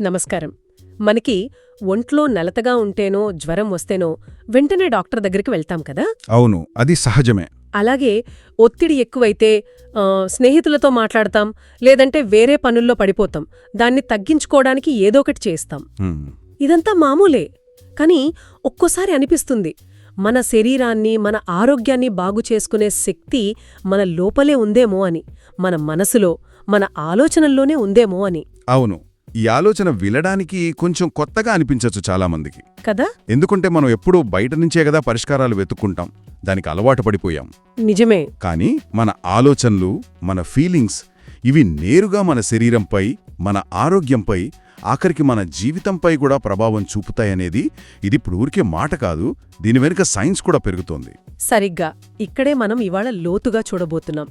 నమస్కారం. మనకి ఒంట్లో నలతగా ఉంటేనో జ్వరం వస్తేనో వెంటనే డాక్టర్ దగ్గరికి వెళ్తాం కదా? అవును అది సహజమే. అలాగే ఒత్తిడి ఎక్కువైతే ఆ, స్నేహితులతో మాట్లాడతాం లేదంటే వేరే పనుల్లో పడిపోతాం. దాన్ని తగ్గించుకోవడానికి ఏదో ఒకటి చేస్తాం. హ్మ్. ఇదంతా మామూలే కానీ ఒక్కోసారి అనిపిస్తుంది. మన శరీరాన్ని మన ఆరోగ్యాన్ని బాగు చేసుకునే శక్తి మన లోపలే ఉందేమో అని మన మనసులో మన ఆలోచనల్లోనే ఉందేమో అని. అవును. ఈ ఆలోచన వినడానికి కొంచెం కొత్తగా అనిపించచ్చు చాలామందికి. కదా? ఎందుకంటే మనం ఎప్పుడూ బయట నుంచే కదా పరిష్కారాలు వెతుక్కుంటాం. దానికి అలవాటు పడిపోయాం. నిజమే. కానీ మన ఆలోచనలు మన ఫీలింగ్స్ ఇవి నేరుగా మన శరీరంపై మన ఆరోగ్యంపై ఆఖరికి మన జీవితంపై కూడా ప్రభావం చూపుతాయనేది ఇది ఇప్పుడు ఊరికే మాట కాదు దీని వెనుక సైన్స్ కూడా పెరుగుతోంది. సరిగ్గా. ఇక్కడే మనం ఇవాళ లోతుగా చూడబోతున్నాం.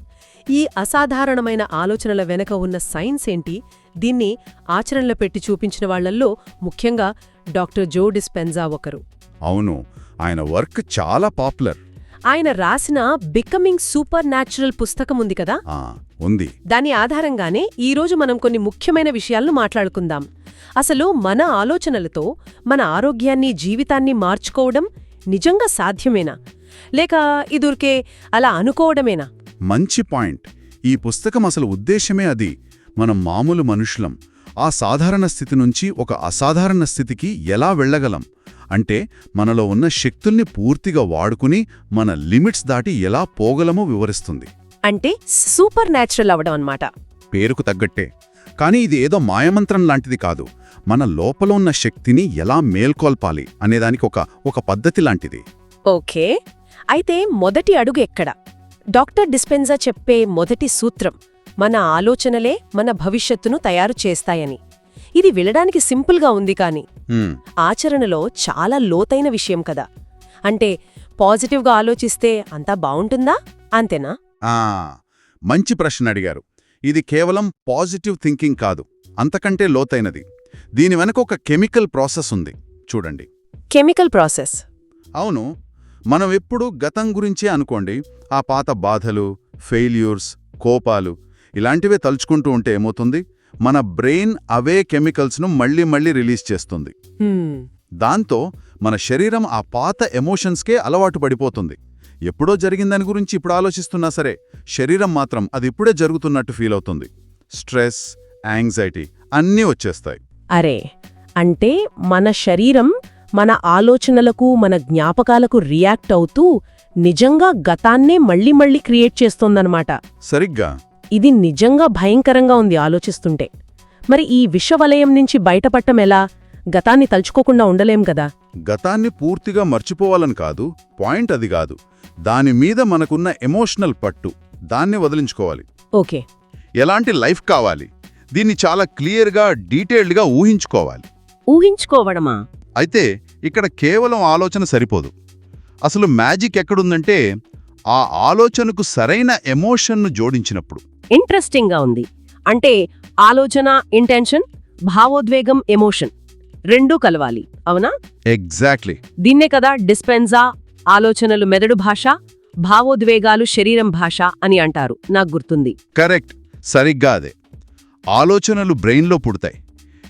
ఈ అసాధారణమైన ఆలోచనల వెనక ఉన్న సైన్స్ ఏంటి? దీన్ని ఆచరణలో పెట్టి చూపించిన వాళ్ళల్లో ముఖ్యంగా డాక్టర్ జో డిస్పెన్జా ఒకరు. అవును ఆయన వర్క్ చాలా పాపులర్. ఆయన రాసిన బికమింగ్ సూపర్ న్యాచురల్ పుస్తకం ఉంది కదా? ఆ, ఉంది. దాని ఆధారంగానే ఈరోజు మనం కొన్ని ముఖ్యమైన విషయాలను మాట్లాడుకుందాం. అసలు మన ఆలోచనలతో మన ఆరోగ్యాన్ని జీవితాన్ని మార్చుకోవడం నిజంగా సాధ్యమేనా? లేక ఇదుర్కే అలా అనుకోవడమేనా? మంచి పాయింట్. ఈ పుస్తకం అసలు ఉద్దేశమే అది. మనం మామూలు మనుషులం. ఆ సాధారణ స్థితి నుంచి ఒక అసాధారణ స్థితికి ఎలా వెళ్ళగలం? అంటే మనలో ఉన్న శక్తుల్ని పూర్తిగా వాడుకుని మన లిమిట్స్ దాటి ఎలా పోగలమో వివరిస్తుంది. అంటే సూపర్ న్యాచురల్ అవడం అన్నమాట. పేరుకు తగ్గట్టే. కానీ ఇది ఏదో మాయమంత్రం లాంటిది కాదు. మన లోపల ఉన్న శక్తిని ఎలా మేల్కొల్పాలి అనేదానికి ఒక ఒక పద్ధతి లాంటిది. ఓకే. అయితే మొదటి అడుగు ఎక్కడ? డాక్టర్ డిస్పెన్జా చెప్పే మొదటి సూత్రం మన ఆలోచనలే మన భవిష్యత్తును తయారు చేస్తాయని. ఇది వినడానికి సింపుల్గా ఉంది కాని ఆచరణలో చాలా లోతైన విషయం కదా. అంటే పాజిటివ్గా ఆలోచిస్తే అంతా బావుంటుందా అంతేనా? మంచి ప్రశ్న అడిగారు. ఇది కేవలం పాజిటివ్ థింకింగ్ కాదు అంతకంటే లోతైనది. దీని వెనక ఒక కెమికల్ ప్రాసెస్ ఉంది. చూడండి. Chemical process. అవును మనం ఎప్పుడూ గతం గురించే అనుకోండి ఆ పాత బాధలు ఫెయిల్యూర్స్ కోపాలు ఇలాంటివే తలుచుకుంటూ ఉంటే ఏమవుతుంది? మన బ్రెయిన్ అవే కెమికల్స్ను మళ్ళీ మళ్ళీ రిలీజ్ చేస్తుంది. దాంతో మన శరీరం ఆ పాత ఎమోషన్స్కే అలవాటు పడిపోతుంది. ఎప్పుడో జరిగిందని గురించి ఇప్పుడు ఆలోచిస్తున్నా సరే శరీరం మాత్రం అది ఇప్పుడే జరుగుతున్నట్టు ఫీల్ అవుతుంది. స్ట్రెస్ యాంగ్జైటీ అన్నీ వచ్చేస్తాయి. అరే అంటే మన శరీరం మన ఆలోచనలకు మన జ్ఞాపకాలకు రియాక్ట్ అవుతూ నిజంగా గతాన్నే మళ్ళీ మళ్ళీ క్రియేట్ చేస్తోందనమాట సరిగ్గా. ఇది నిజంగా భయంకరంగా ఉంది ఆలోచిస్తుంటే. మరి ఈ విషవలయం నుంచి బయటపడటం ఎలా? గతాన్ని తలుచుకోకుండా ఉండలేం కదా. గతాన్ని పూర్తిగా మర్చిపోవాలని కాదు పాయింట్ అది కాదు. దాని మీద మనకున్న ఎమోషనల్ పట్టు దాన్ని వదిలించుకోవాలి. ఓకే. ఎలాంటి లైఫ్ కావాలి? దీన్ని చాలా క్లియర్గా డీటెయిల్డ్గా ఊహించుకోవాలి. ఊహించుకోవడమా? అయితే ఇక్కడ కేవలం ఆలోచన సరిపోదు. అసలు మ్యాజిక్ ఎక్కడుందంటే ఆ ఆలోచనకు సరైన ఎమోషన్ను జోడించినప్పుడు. ఇంట్రెస్టింగ్గా ఉంది. అంటే ఆలోచన ఇంటెన్షన్ భావోద్వేగం ఎమోషన్ రెండూ కలవాలి. అవునా? ఎగ్జాక్ట్లీ. దీన్నే కదా డిస్పెన్జా ఆలోచనలు మెదడు భాష భావోద్వేగాలు శరీరం భాష అని అంటారు. నాకు గుర్తుంది. కరెక్ట్. సరిగ్గా అదే. ఆలోచనలు బ్రెయిన్లో పుడతాయి.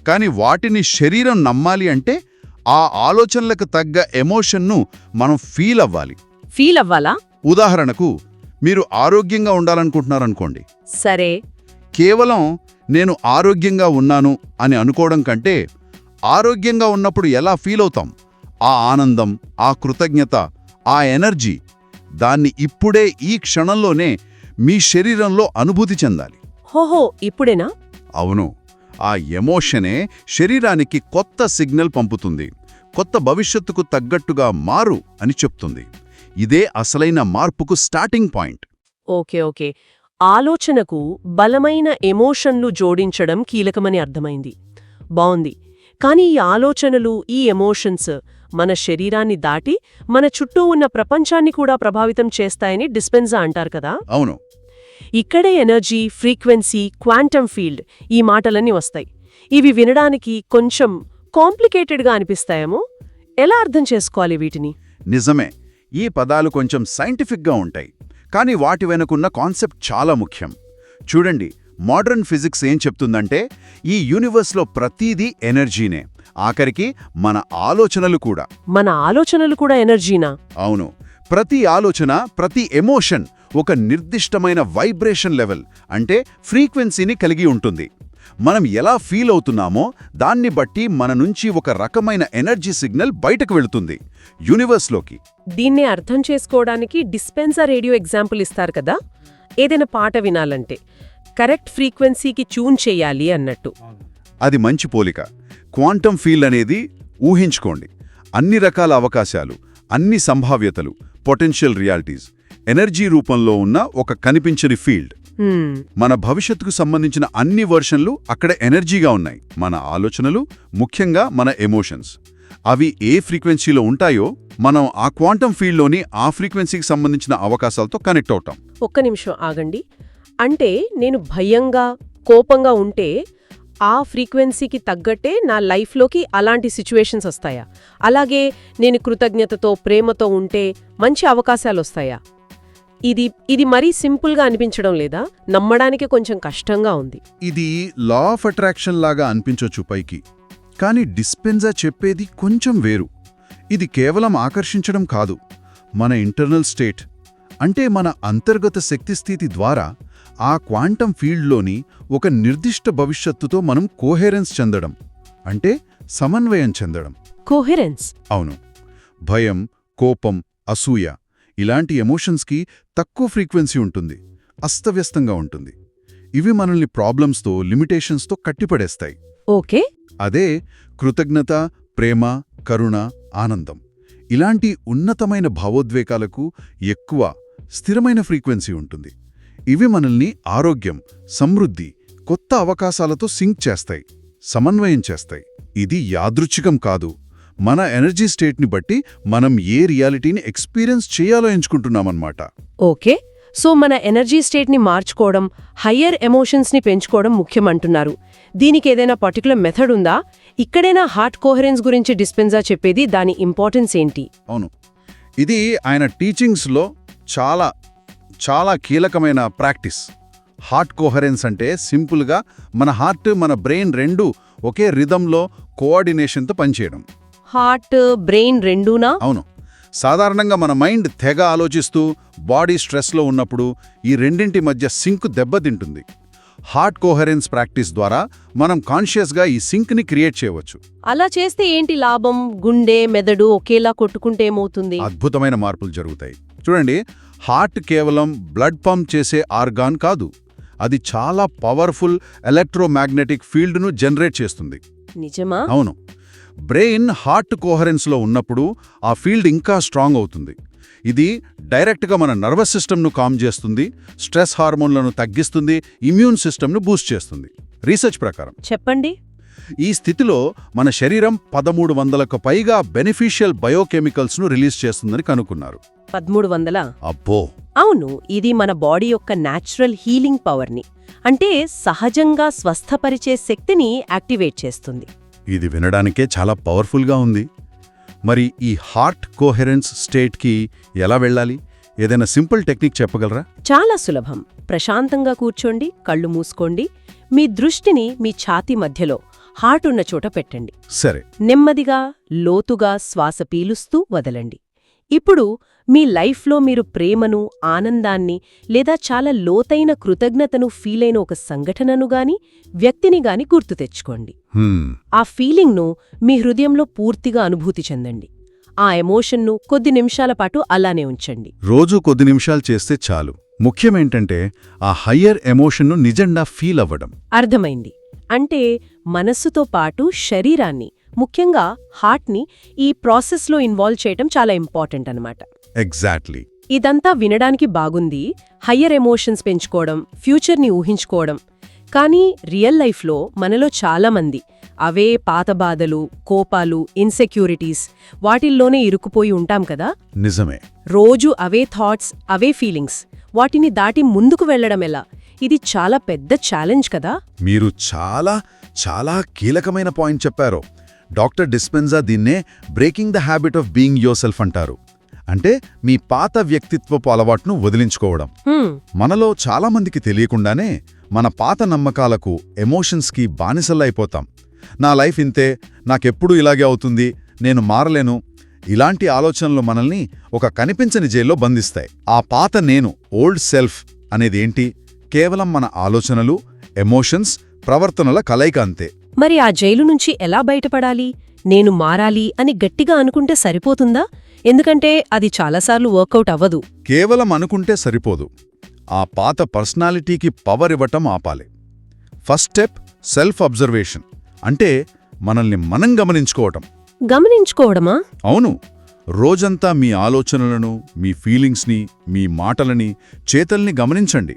కానీ వాటిని శరీరం నమ్మాలి అంటే ఆ ఆలోచనలకు తగ్గ ఎమోషన్ను మనం ఫీల్ అవ్వాలి. ఫీల్ అవ్వాలా? ఉదాహరణకు మీరు ఆరోగ్యంగా ఉండాలనుకుంటున్నారనుకోండి. సరే. కేవలం నేను ఆరోగ్యంగా ఉన్నాను అని అనుకోవడం కంటే ఆరోగ్యంగా ఉన్నప్పుడు ఎలా ఫీల్ అవుతాం? ఆ ఆనందం ఆ కృతజ్ఞత ఆ ఎనర్జీ దాన్ని ఇప్పుడే ఈ క్షణంలోనే మీ శరీరంలో అనుభూతి చెందాలి. హోహో ఇప్పుడేనా? అవును. ఆ ఎమోషనే శరీరానికి కొత్త సిగ్నల్ పంపుతుంది. కొత్త భవిష్యత్తుకు తగ్గట్టుగా మారు అని చెప్తుంది. ఇదే అసలైన మార్పుకు స్టార్టింగ్ పాయింట్. Okay okay. ఆలోచనకు బలమైన ఎమోషన్లు జోడించడం కీలకమని అర్థమైంది. బావుంది. కానీ ఈ ఆలోచనలు ఈ ఎమోషన్స్ మన శరీరాన్ని దాటి మన చుట్టూ ఉన్న ప్రపంచాన్ని కూడా ప్రభావితం చేస్తాయని డిస్పెన్జా అంటారు కదా? అవును. ఇక్కడే ఎనర్జీ ఫ్రీక్వెన్సీ క్వాంటమ్ ఫీల్డ్ ఈ మాటలన్నీ వస్తాయి. ఇవి వినడానికి కొంచెం కాంప్లికేటెడ్గా అనిపిస్తాయేమో? ఎలా అర్థం చేసుకోవాలి వీటిని? నిజమే. ఈ పదాలు కొంచెం సైంటిఫిక్గా ఉంటాయి కానీ వాటి వెనుకున్న కాన్సెప్ట్ చాలా ముఖ్యం. చూడండి మోడర్న్ ఫిజిక్స్ ఏం చెప్తుందంటే ఈ యూనివర్స్లో ప్రతీదీ ఎనర్జీనే ఆఖరికి మన ఆలోచనలు కూడా. మన ఆలోచనలు కూడా ఎనర్జీనా? అవును ప్రతి ఆలోచన ప్రతి ఎమోషన్ ఒక నిర్దిష్టమైన వైబ్రేషన్ లెవెల్ అంటే ఫ్రీక్వెన్సీని కలిగి ఉంటుంది. మనం ఎలా ఫీల్ అవుతున్నామో దాన్ని బట్టి మన నుంచి ఒక రకమైన ఎనర్జీ సిగ్నల్ బయటకు వెళుతుంది. యూనివర్స్లోకి. దీన్ని అర్థం చేసుకోవడానికి డిస్పెన్సర్ రేడియో ఎగ్జాంపుల్ ఇస్తారు కదా? ఏదైనా పాట వినాలంటే కరెక్ట్ ఫ్రీక్వెన్సీకి ట్యూన్ చేయాలి అన్నట్టు. అది మంచి పోలిక. క్వాంటమ్ ఫీల్డ్ అనేది ఊహించుకోండి. అన్ని రకాల అవకాశాలు అన్ని సంభావ్యతలు పొటెన్షియల్ రియాలిటీస్ ఎనర్జీ రూపంలో ఉన్న ఒక కనిపించని ఫీల్డ్. మన భవిష్యత్తుకు సంబంధించిన అన్ని వర్షన్లు అక్కడ ఎనర్జీగా ఉన్నాయి. మన ఆలోచనలు ముఖ్యంగా మన ఎమోషన్స్. అవి ఏ ఫ్రీక్వెన్సీలో ఉంటాయో మనం ఆ క్వాంటమ్ ఫీల్డ్లోని ఆ ఫ్రీక్వెన్సీకి సంబంధించిన అవకాశాలతో కనెక్ట్ అవుతాం. ఒక్క నిమిషం ఆగండి. అంటే నేను భయంగా కోపంగా ఉంటే ఆ ఫ్రీక్వెన్సీకి తగ్గట్టే నా లైఫ్లోకి అలాంటి సిచ్యువేషన్స్ వస్తాయా? అలాగే నేను కృతజ్ఞతతో ప్రేమతో ఉంటే మంచి అవకాశాలు వస్తాయా ఇది ఇది మరీ సింపుల్గా అనిపించడం లేదా? నమ్మడానికి కొంచెం కష్టంగా ఉంది. ఇది లా ఆఫ్ అట్రాక్షన్ లాగా అనిపించొచ్చు పైకి. కానీ డిస్పెన్జా చెప్పేది కొంచెం వేరు. ఇది కేవలం ఆకర్షించడం కాదు. మన ఇంటర్నల్ స్టేట్ అంటే మన అంతర్గత శక్తి స్థితి ద్వారా ఆ క్వాంటమ్ ఫీల్డ్లోని ఒక నిర్దిష్ట భవిష్యత్తుతో మనం కోహెరెన్స్ చెందడం అంటే సమన్వయం చెందడం. కోహెరెన్స్? అవును. భయం కోపం అసూయ ఇలాంటి ఎమోషన్స్కి తక్కువ ఫ్రీక్వెన్సీ ఉంటుంది అస్తవ్యస్తంగా ఉంటుంది. ఇవి మనల్ని ప్రాబ్లమ్స్తో లిమిటేషన్స్తో కట్టిపడేస్తాయి. ఓకే. అదే కృతజ్ఞత ప్రేమ కరుణ ఆనందం. ఇలాంటి ఉన్నతమైన భావోద్వేగాలకు ఎక్కువ స్థిరమైన ఫ్రీక్వెన్సీ ఉంటుంది. ఇవి మనల్ని ఆరోగ్యం సమృద్ధి కొత్త అవకాశాలతో సింక్ చేస్తాయి సమన్వయం చేస్తాయి. ఇది యాదృచ్ఛికం కాదు. మన ఎనర్జీ స్టేట్ని బట్టి మనం ఏ రియాలిటీని ఎక్స్పీరియన్స్ చేయాలో ఎంచుకుంటున్నామన్నమాట. ఓకే. సో మన ఎనర్జీ స్టేట్ని మార్చుకోవడం హయ్యర్ ఎమోషన్స్ని పెంచుకోవడం ముఖ్యమంటున్నారు. దీనికి ఏదైనా పర్టికులర్ మెథడ్ ఉందా? ఇక్కడైనా హార్ట్ కోహరెన్స్ గురించి డిస్పెన్సా చెప్పేది దాని ఇంపార్టెన్స్ ఏంటి? అవును. ఇది ఆయన టీచింగ్స్లో చాలా చాలా కీలకమైన ప్రాక్టీస్. హార్ట్ కోహరెన్స్ అంటే సింపుల్గా మన హార్ట్ మన బ్రెయిన్ రెండు ఒకే రిధంలో కోఆర్డినేషన్తో పనిచేయడం. హార్ట్ బ్రెయిన్ రెండూనా? అవును. సాధారణంగా మన మైండ్ తెగ ఆలోచిస్తూ బాడీ స్ట్రెస్లో ఉన్నప్పుడు ఈ రెండింటి మధ్య సింక్ దెబ్బతింటుంది. హార్ట్ కోహరెన్స్ ప్రాక్టీస్ ద్వారా మనం కాన్షియస్గా ఈ సింక్ని క్రియేట్ చేయవచ్చు. అలా చేస్తే ఏంటి లాభం? గుండె మెదడు ఒకేలా కొట్టుకుంటే ఏమవుతుంది? అద్భుతమైన మార్పులు జరుగుతాయి. చూడండి హార్ట్ కేవలం బ్లడ్ పంప్ చేసే ఆర్గాన్ కాదు. అది చాలా పవర్ఫుల్ ఎలక్ట్రోమాగ్నెటిక్ ఫీల్డ్ను జనరేట్ చేస్తుంది. నిజమా? అవును. బ్రెయిన్ హార్ట్ కోహరెన్స్లో ఉన్నప్పుడు ఆ ఫీల్డ్ ఇంకా స్ట్రాంగ్ అవుతుంది. ఇది డైరెక్ట్గా మన నర్వస్ సిస్టమ్ను కామ్ చేస్తుంది స్ట్రెస్ హార్మోన్లను తగ్గిస్తుంది ఇమ్యూన్ సిస్టమ్ను బూస్ట్ చేస్తుంది. రీసెర్చ్ ప్రకారం. చెప్పండి. ఈ స్థితిలో మన శరీరం పదమూడు వందలకు పైగా బెనిఫిషియల్ బయోకెమికల్స్ను రిలీజ్ చేస్తుందని కనుక్కున్నారు. పదమూడు వందల? అబ్బో! అవును ఇది మన బాడీ యొక్క న్యాచురల్ హీలింగ్ పవర్ని అంటే సహజంగా స్వస్థపరిచే శక్తిని యాక్టివేట్ చేస్తుంది. ఇది వినడానికే చాలా పవర్ఫుల్గా ఉంది. మరి ఈ హార్ట్ కోహెరెన్స్ స్టేట్కి ఎలా వెళ్ళాలి? ఏదైనా సింపుల్ టెక్నిక్ చెప్పగలరా? చాలా సులభం. ప్రశాంతంగా కూర్చోండి కళ్ళు మూసుకోండి. మీ దృష్టిని మీ ఛాతీ మధ్యలో హార్ట్ ఉన్న చోట పెట్టండి. సరే. నెమ్మదిగా లోతుగా శ్వాస పీలుస్తూ వదలండి. ఇప్పుడు మీ లైఫ్లో మీరు ప్రేమను ఆనందాన్ని లేదా చాలా లోతైన కృతజ్ఞతను ఫీలైన ఒక సంఘటనను గాని వ్యక్తిని గాని గుర్తు తెచ్చుకోండి. ఆ ఫీలింగ్ను మీ హృదయంలో పూర్తిగా అనుభూతి చెందండి. ఆ ఎమోషన్ను కొద్ది నిమిషాల పాటు అలానే ఉంచండి. రోజు కొద్ది నిమిషాలు చేస్తే చాలు. ముఖ్యమేంటంటే ఆ హయ్యర్ ఎమోషన్ను నిజంగా ఫీల్ అవ్వడం. అర్థమైంది. అంటే మనస్సుతో పాటు శరీరాన్ని ముఖ్యంగా హార్ట్ని ఈ ప్రాసెస్లో ఇన్వాల్వ్ చేయటం చాలా ఇంపార్టెంట్ అన్నమాట. ఎగ్జాక్ట్లీ. ఇదంతా వినడానికి బాగుంది. హయ్యర్ ఎమోషన్స్ పెంచుకోవడం ఫ్యూచర్ని ఊహించుకోవడం కానీ రియల్ లైఫ్లో మనలో చాలామంది అవే పాత బాధలు కోపాలు ఇన్సెక్యూరిటీస్ వాటిల్లోనే ఇరుక్కుపోయి ఉంటాం కదా? నిజమే. రోజు అవే థాట్స్ అవే ఫీలింగ్స్ వాటిని దాటి ముందుకు వెళ్ళడం ఎలా? ఇది చాలా పెద్ద ఛాలెంజ్ కదా? మీరు చాలా చాలా కీలకమైన పాయింట్ చెప్పారు. డాక్టర్ డిస్పెన్జా దీన్నే breaking the habit of being yourself అంటారు. అంటే మీ పాత వ్యక్తిత్వపు అలవాటును వదిలించుకోవడం. మనలో చాలామందికి తెలియకుండానే మన పాత నమ్మకాలకు ఎమోషన్స్కి బానిసలైపోతాం. నా లైఫ్ ఇంతే నాకెప్పుడు ఇలాగే అవుతుంది నేను మారలేను ఇలాంటి ఆలోచనలు మనల్ని ఒక కనిపించని జైల్లో బంధిస్తాయి. ఆ పాత నేను ఓల్డ్ సెల్ఫ్ అనేది ఏంటి కేవలం మన ఆలోచనలు ఎమోషన్స్ ప్రవర్తనల కలయిక అంతే. మరి ఆ జైలు నుంచి ఎలా బయటపడాలి? నేను మారాలి అని గట్టిగా అనుకుంటే సరిపోతుందా? ఎందుకంటే అది చాలాసార్లు వర్కౌట్ అవ్వదు. కేవలం అనుకుంటే సరిపోదు. ఆ పాత పర్సనాలిటీకి పవర్ ఇవ్వటం ఆపాలి. First step self observation. అంటే మనల్ని మనం గమనించుకోవటం. గమనించుకోవడమా? అవును. రోజంతా మీ ఆలోచనలను మీ ఫీలింగ్స్ని మీ మాటలని చేతల్ని గమనించండి.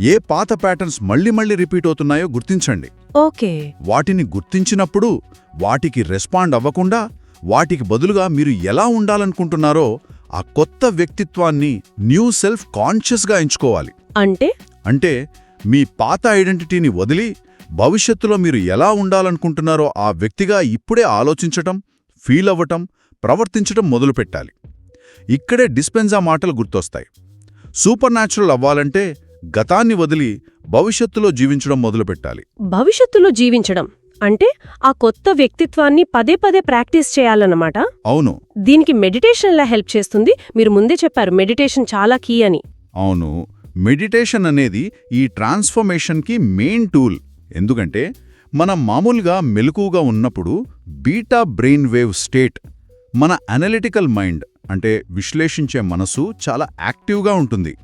ఏ పాత ప్యాటర్న్స్ మళ్ళీ మళ్ళీ రిపీట్ అవుతున్నాయో గుర్తించండి. ఓకే. వాటిని గుర్తించినప్పుడు వాటికి రెస్పాండ్ అవ్వకుండా వాటికి బదులుగా మీరు ఎలా ఉండాలనుకుంటున్నారో ఆ కొత్త వ్యక్తిత్వాన్ని న్యూ సెల్ఫ్ కాన్షియస్గా ఎంచుకోవాలి. అంటే? అంటే మీ పాత ఐడెంటిటీని వదిలి భవిష్యత్తులో మీరు ఎలా ఉండాలనుకుంటున్నారో ఆ వ్యక్తిగా ఇప్పుడే ఆలోచించటం ఫీల్ అవ్వటం ప్రవర్తించటం మొదలుపెట్టాలి. ఇక్కడే డిస్పెన్జా మాటలు గుర్తొస్తాయి. సూపర్ న్యాచురల్ అవ్వాలంటే గతాన్ని వదిలి భవిష్యత్తులో జీవించడం మొదలుపెట్టాలి. భవిష్యత్తులో జీవించడం? అంటే ఆ కొత్త వ్యక్తిత్వాన్ని పదే పదే ప్రాక్టీస్ చేయాలన్నమాట. అవును. దీనికి మెడిటేషన్ ఎలా హెల్ప్ చేస్తుంది? మీరు ముందే చెప్పారు మెడిటేషన్ చాలా కీ అని. అవును. మెడిటేషన్ అనేది ఈ ట్రాన్స్ఫర్మేషన్కి మెయిన్ టూల్. ఎందుకంటే మనం మామూలుగా మెలకుగా ఉన్నప్పుడు బీటా బ్రెయిన్ వేవ్ స్టేట్ మన అనలిటికల్ మైండ్ అంటే విశ్లేషించే మనసు చాలా యాక్టివ్గా ఉంటుంది.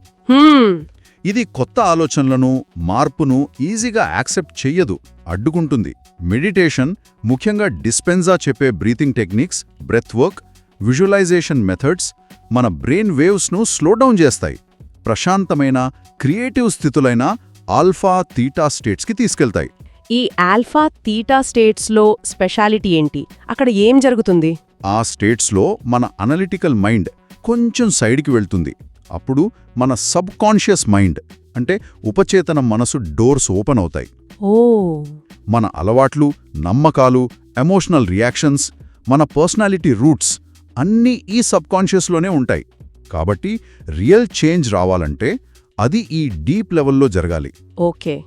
ఇది కొత్త ఆలోచనలను మార్పును ఈజీగా యాక్సెప్ట్ చెయ్యదు అడ్డుకుంటుంది. మెడిటేషన్ ముఖ్యంగా డిస్పెన్జా చెప్పే breathing techniques breath work visualisation methods మన బ్రెయిన్ వేవ్స్ను స్లోడౌన్ చేస్తాయి. ప్రశాంతమైన క్రియేటివ్ స్థితులైన ఆల్ఫా తీటా స్టేట్స్కి తీసుకెళ్తాయి. ఈ ఆల్ఫా తీటా స్టేట్స్లో స్పెషాలిటీ ఏంటి? అక్కడ ఏం జరుగుతుంది? ఆ స్టేట్స్లో మన అనలిటికల్ మైండ్ కొంచెం సైడ్కి వెళ్తుంది. అప్పుడు మన సబ్ కాన్షియస్ మైండ్ అంటే ఉపచేతన మనసు డోర్స్ ఓపెన్ అవుతాయి. మన అలవాట్లు నమ్మకాలు ఎమోషనల్ రియాక్షన్స్ మన పర్సనాలిటీ రూట్స్ అన్నీ ఈ సబ్కాన్షియస్లోనే ఉంటాయి. కాబట్టి రియల్ చేంజ్ రావాలంటే అది ఈ డీప్ లెవెల్లో జరగాలి. ఓకే.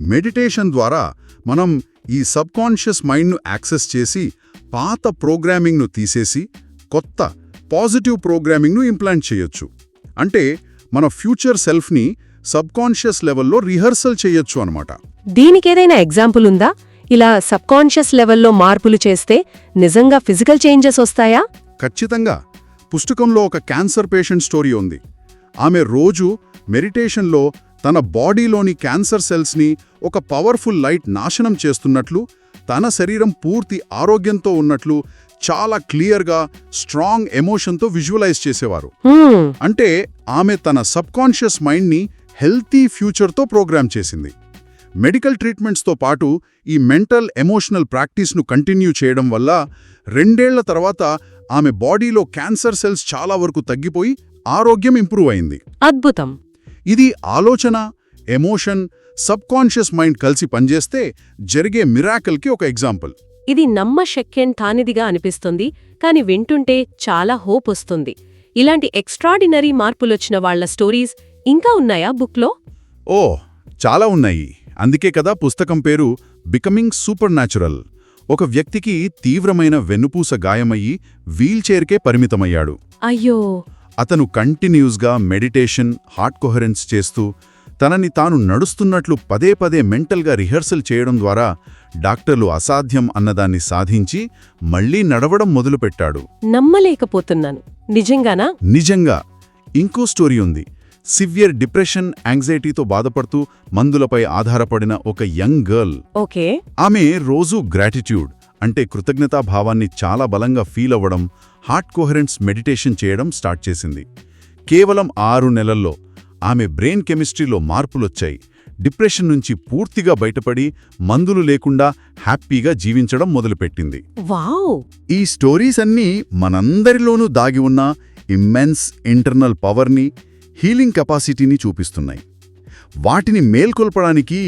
మెడిటేషన్ ద్వారా మనం ఈ సబ్కాన్షియస్ మైండ్ను యాక్సెస్ చేసి పాత ప్రోగ్రామింగ్ను తీసేసి కొత్త పాజిటివ్ ప్రోగ్రామింగ్ను ఇంప్లాంట్ చేయొచ్చు. అంటే మన ఫ్యూచర్ సెల్ఫ్ని సబ్కాన్షియస్ లెవెల్లో రిహర్సల్ చేయొచ్చు అనమాట దీనికేదైనా ఎగ్జాంపుల్ ఉందా? ఇలా సబ్కాన్షియస్ లెవెల్లో మార్పులు చేస్తే నిజంగా ఫిజికల్ చేంజెస్ వస్తాయా? ఖచ్చితంగా. పుస్తకంలో ఒక క్యాన్సర్ పేషెంట్ స్టోరీ ఉంది. ఆమె రోజు మెడిటేషన్లో తన బాడీలోని క్యాన్సర్ సెల్స్ని ఒక పవర్ఫుల్ లైట్ నాశనం చేస్తున్నట్లు తన శరీరం పూర్తి ఆరోగ్యంతో ఉన్నట్లు చాలా క్లియర్గా స్ట్రాంగ్ ఎమోషన్తో విజువలైజ్ చేసేవారు. అంటే ఆమె తన సబ్కాన్షియస్ మైండ్ని హెల్తీ ఫ్యూచర్తో ప్రోగ్రామ్ చేసింది. మెడికల్ ట్రీట్మెంట్స్తో పాటు ఈ మెంటల్ ఎమోషనల్ ప్రాక్టీస్ను కంటిన్యూ చేయడం వల్ల రెండేళ్ళ తర్వాత ఆమె బాడీలో క్యాన్సర్ సెల్స్ చాలా వరకు తగ్గిపోయి ఆరోగ్యం ఇంప్రూవ్ అయింది. అద్భుతం. ఇది ఆలోచన ఎమోషన్ సబ్కాన్షియస్ మైండ్ కలిసి పనిచేస్తే జరిగే మిరాకల్కి ఒక ఎగ్జాంపుల్. ఇది నమ్మశక్యం కానిదిగా అనిపిస్తుంది కాని వింటుంటే చాలా హోప్ వస్తుంది. ఇలాంటి ఎక్స్ట్రాడినరీ మార్పులొచ్చిన వాళ్ళ స్టోరీస్ ఇంకా ఉన్నాయా బుక్లో? ఓ చాలా ఉన్నాయి. అందుకే కదా పుస్తకం పేరు బికమింగ్ సూపర్ న్యాచురల్ ఒక వ్యక్తికి తీవ్రమైన వెన్నుపూస గాయమయ్యి వీల్చైర్కే పరిమితమయ్యాడు. అయ్యో! అతను కంటిన్యూస్గా మెడిటేషన్ హార్ట్ కొహరెన్స్ చేస్తూ తనని తాను నడుస్తున్నట్లు పదే పదే మెంటల్గా రిహర్సల్ చేయడం ద్వారా డాక్టర్లు అసాధ్యం అన్నదాన్ని సాధించి మళ్ళీ నడవడం మొదలుపెట్టాడు. నమ్మలేకపోతున్నాను. నిజంగానా? నిజంగా. ఇంకో స్టోరీ ఉంది. సివియర్ డిప్రెషన్ యాంగ్జైటీతో బాధపడుతూ మందులపై ఆధారపడిన ఒక యంగ్ గర్ల్. ఓకే. ఆమె రోజూ గ్రాటిట్యూడ్ అంటే కృతజ్ఞతాభావాన్ని చాలా బలంగా ఫీల్ అవ్వడం హార్ట్ కోహరెంట్స్ మెడిటేషన్ చేయడం స్టార్ట్ చేసింది. కేవలం ఆరు నెలల్లో ఆమె బ్రెయిన్ కెమిస్ట్రీలో మార్పులొచ్చాయి. డిప్రెషన్ నుంచి పూర్తిగా బయటపడి మందులు లేకుండా హ్యాపీగా జీవించడం మొదలుపెట్టింది. వావ్! ఈ స్టోరీస్ అన్నీ మనందరిలోనూ దాగి ఉన్న ఇమ్మెన్స్ ఇంటర్నల్ పవర్ని హీలింగ్ కెపాసిటీని చూపిస్తున్నాయి. వాటిని మేల్కొల్పడానికి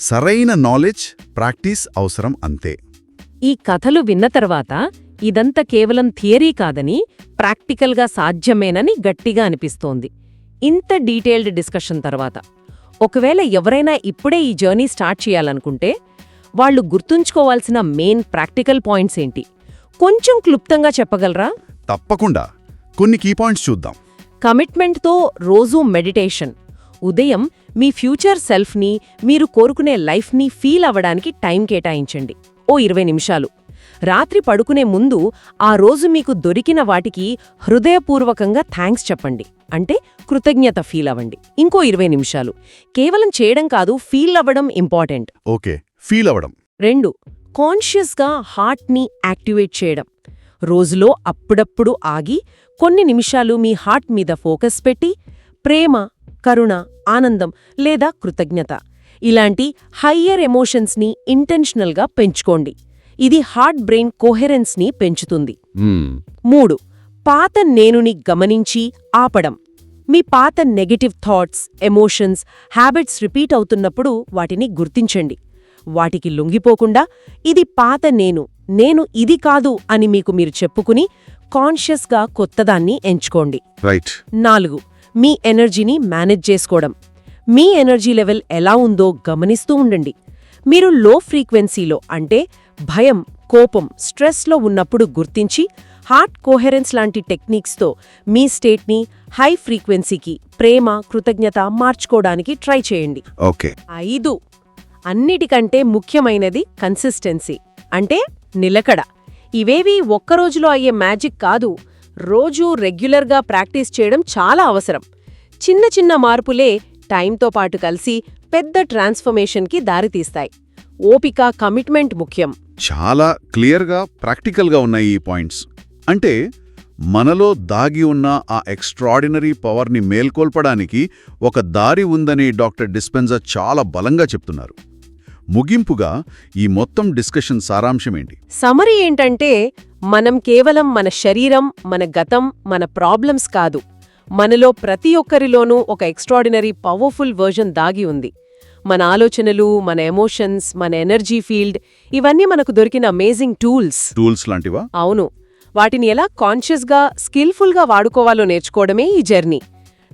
సరైన నాలెడ్జ్ ప్రాక్టీస్ అవసరం అంతే. ఈ కథలు విన్న తర్వాత ఇదంతా కేవలం థియరీ కాదని ప్రాక్టికల్గా సాధ్యమేనని గట్టిగా అనిపిస్తోంది. ఇంత డీటెయిల్డ్ డిస్కషన్ తర్వాత ఒకవేళ ఎవరైనా ఇప్పుడే ఈ జర్నీ స్టార్ట్ చేయాలనుకుంటే వాళ్ళు గుర్తుంచుకోవాల్సిన మెయిన్ ప్రాక్టికల్ పాయింట్స్ ఏంటి? కొంచెం క్లుప్తంగా చెప్పగలరా? తప్పకుండా. కొన్ని కీ పాయింట్స్ చూద్దాం. కమిట్మెంట్తో రోజూ మెడిటేషన్. ఉదయం మీ ఫ్యూచర్ సెల్ఫ్ని మీరు కోరుకునే లైఫ్ని ఫీల్ అవ్వడానికి టైం కేటాయించండి. ఓ ఇరవై నిమిషాలు. రాత్రి పడుకునే ముందు ఆ రోజు మీకు దొరికిన వాటికి హృదయపూర్వకంగా థ్యాంక్స్ చెప్పండి. అంటే కృతజ్ఞత ఫీల్ అవ్వండి. ఇంకో ఇరవై నిమిషాలు. కేవలం చేయడం కాదు ఫీల్ అవ్వడం ఇంపార్టెంట్. ఓకే ఫీల్ అవ్వడం. రెండు కాన్షియస్గా హార్ట్ని యాక్టివేట్ చేయడం. రోజులో అప్పుడప్పుడు ఆగి కొన్ని నిమిషాలు మీ హార్ట్ మీద ఫోకస్ పెట్టి ప్రేమ కరుణ ఆనందం లేదా కృతజ్ఞత. ఇలాంటి హయ్యర్ ఎమోషన్స్ని ఇంటెన్షనల్గా పెంచుకోండి. ఇది హార్ట్ బ్రెయిన్ కోహెరెన్స్ని పెంచుతుంది. మూడు పాత నేనుని గమనించి ఆపడం. మీ పాత negative thoughts emotions habits repeat అవుతున్నప్పుడు వాటిని గుర్తించండి. వాటికి లొంగిపోకుండా ఇది పాత నేను నేను ఇది కాదు అని మీకు మీరు చెప్పుకుని కాన్షియస్గా కొత్తదాన్ని ఎంచుకోండి. రైట్. నాలుగు మీ ఎనర్జీని మేనేజ్ చేసుకోవడం. మీ ఎనర్జీ లెవెల్ ఎలా ఉందో గమనిస్తూ ఉండండి. మీరు లో ఫ్రీక్వెన్సీలో అంటే భయం కోపం స్ట్రెస్లో ఉన్నప్పుడు గుర్తించి హార్ట్ కోహెరెన్స్ లాంటి టెక్నిక్స్తో మీ స్టేట్ని హై ఫ్రీక్వెన్సీకి ప్రేమ కృతజ్ఞత మార్చుకోవడానికి ట్రై చేయండి. ఓకే. ఐదు. అన్నిటికంటే ముఖ్యమైనది కన్సిస్టెన్సీ అంటే నిలకడ. ఇవేవి ఒక్కరోజులో అయ్యే మ్యాజిక్ కాదు రోజూ రెగ్యులర్గా ప్రాక్టీస్ చేయడం చాలా అవసరం. చిన్న చిన్న మార్పులే టైంతో పాటు కలిసి పెద్ద ట్రాన్స్ఫర్మేషన్కి దారితీస్తాయి. ఓపిక కమిట్మెంట్ ముఖ్యం. చాలా క్లియర్గా ప్రాక్టికల్గా ఉన్నాయి ఈ పాయింట్స్. అంటే మనలో దాగి ఉన్న ఆ ఎక్స్ట్రాడినరీ పవర్ని మేల్కొల్పడానికి ఒక దారి ఉందని డాక్టర్ డిస్పెన్జర్ చాలా బలంగా చెప్తున్నారు. ముగింపుగా ఈ మొత్తం డిస్కషన్ సారాంశమేంటి సమరీ ఏంటంటే మనం కేవలం మన శరీరం మన గతం మన ప్రాబ్లమ్స్ కాదు. మనలో ప్రతి ఒక్కరిలోనూ ఒక ఎక్స్ట్రాడినరీ పవర్ఫుల్ వర్జన్ దాగి ఉంది. మన ఆలోచనలు మన ఎమోషన్స్ మన ఎనర్జీ ఫీల్డ్ ఇవన్నీ మనకు దొరికిన అమేజింగ్ టూల్స్ టూల్స్ లాంటివా? అవును. వాటిని ఎలా కాన్షియస్గా స్కిల్ఫుల్గా వాడుకోవాలో నేర్చుకోవడమే ఈ జర్నీ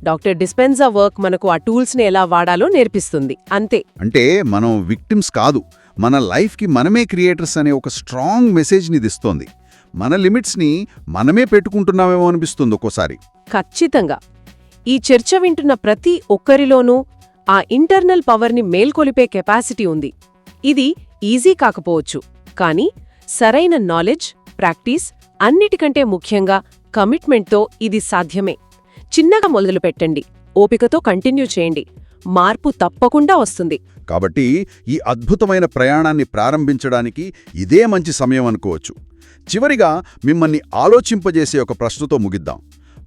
డాక్టర్ డిస్పెన్జా వర్క్ మనకు ఆ టూల్స్ని ఎలా వాడాలో నేర్పిస్తుంది. అంతే. అంటే మనం విక్టిమ్స్ కాదు. మన లైఫ్కి మనమే క్రియేటర్స్ అనే ఒక స్ట్రాంగ్ మెసేజ్ని ఇది ఇస్తోంది మన లిమిట్స్ని మనమే పెట్టుకుంటున్నామేమో అనిపిస్తుంది ఒక్కోసారి. ఖచ్చితంగా. ఈ చర్చ వింటున్న ప్రతి ఒక్కరిలోనూ ఆ ఇంటర్నల్ పవర్ని మేల్కొలిపే కెపాసిటీ ఉంది. ఇది ఈజీ కాకపోవచ్చు కానీ సరైన నాలెడ్జ్ ప్రాక్టీస్ అన్నిటికంటే ముఖ్యంగా కమిట్మెంట్తో ఇది సాధ్యమే. చిన్నగా మొదలు పెట్టండి ఓపికతో కంటిన్యూ చేయండి మార్పు తప్పకుండా వస్తుంది. కాబట్టి ఈ అద్భుతమైన ప్రయాణాన్ని ప్రారంభించడానికి ఇదే మంచి సమయం అనుకోవచ్చు. చివరిగా మిమ్మల్ని ఆలోచింపజేసే ఒక ప్రశ్నతో ముగిద్దాం.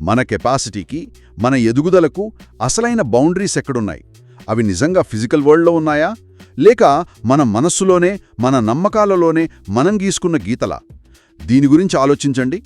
మన కెపాసిటీకి మన ఎదుగుదలకు అసలైన బౌండరీస్ ఎక్కడున్నాయి? అవి నిజంగా ఫిజికల్ వరల్డ్లో ఉన్నాయా? లేక మన మనస్సులోనే మన నమ్మకాలలోనే మనం గీసుకున్న గీతలా? దీని గురించి ఆలోచించండి.